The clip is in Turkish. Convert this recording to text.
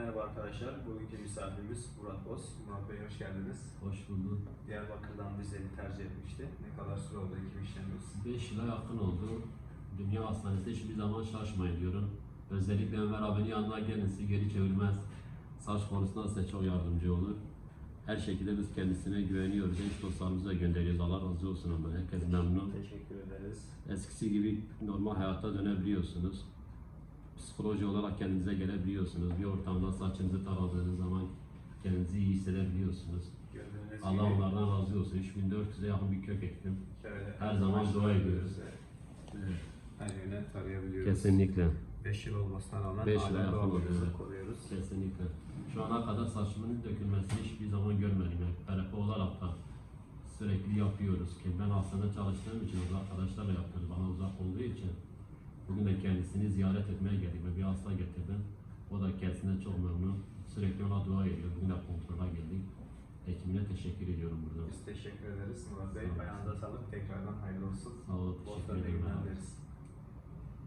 Merhaba arkadaşlar, bugünkü misafirimiz Murat Boz. Murat Bey hoş geldiniz. Hoş bulduk. Diyarbakır'dan bizleri tercih etmişti. Ne kadar süre oldu hekim işlemimiz? 5 yıla yakın oldu. Dünya Hastanesi'nde hiçbir zaman şaşmayın diyorum. Özellikle Ömer abinin yanına gelin sizi geri çevirmez. Saç konusunda size çok yardımcı olur. Her şekilde biz kendisine güveniyoruz. Genç dostlarımızı da gönderiyoruz. Allah razı olsun ondan. Herkes memnun. Teşekkür ederiz. Eskisi gibi normal hayata dönebiliyorsunuz. Psikoloji olarak kendinize gelebiliyorsunuz. Bir ortamda saçınızı taradığınız zaman kendinizi iyi hissedebiliyorsunuz. Gördüğünüz Allah gibi onlardan razı olsun. 3400'e yakın bir kök ektim. şöyle Her zaman dua ediyoruz. Evet. Her yöne tarayabiliyoruz. Kesinlikle. 5 yıl olmasına rağmen Beş hala yıl yapamadı, doğallığımızı evet. koruyoruz. Kesinlikle. Şu ana kadar saçımın dökülmesini hiçbir zaman görmedim. Yani terapi olarak da sürekli yapıyoruz ki ben hastanede çalıştığım için o arkadaşlarla yaptım. Bana uzak olduğu için bugün de kendisini ziyaret etmeye geldim. ve Bir hasta getirdim. O da kendisine çok memnun. Sürekli ona dua ediyor. Bugün de kontrola geldik. Hekimine teşekkür ediyorum burada. Biz teşekkür ederiz Murat Bey. Sağ olun. Ayağınıza sağlık. Tekrardan hayırlı olsun.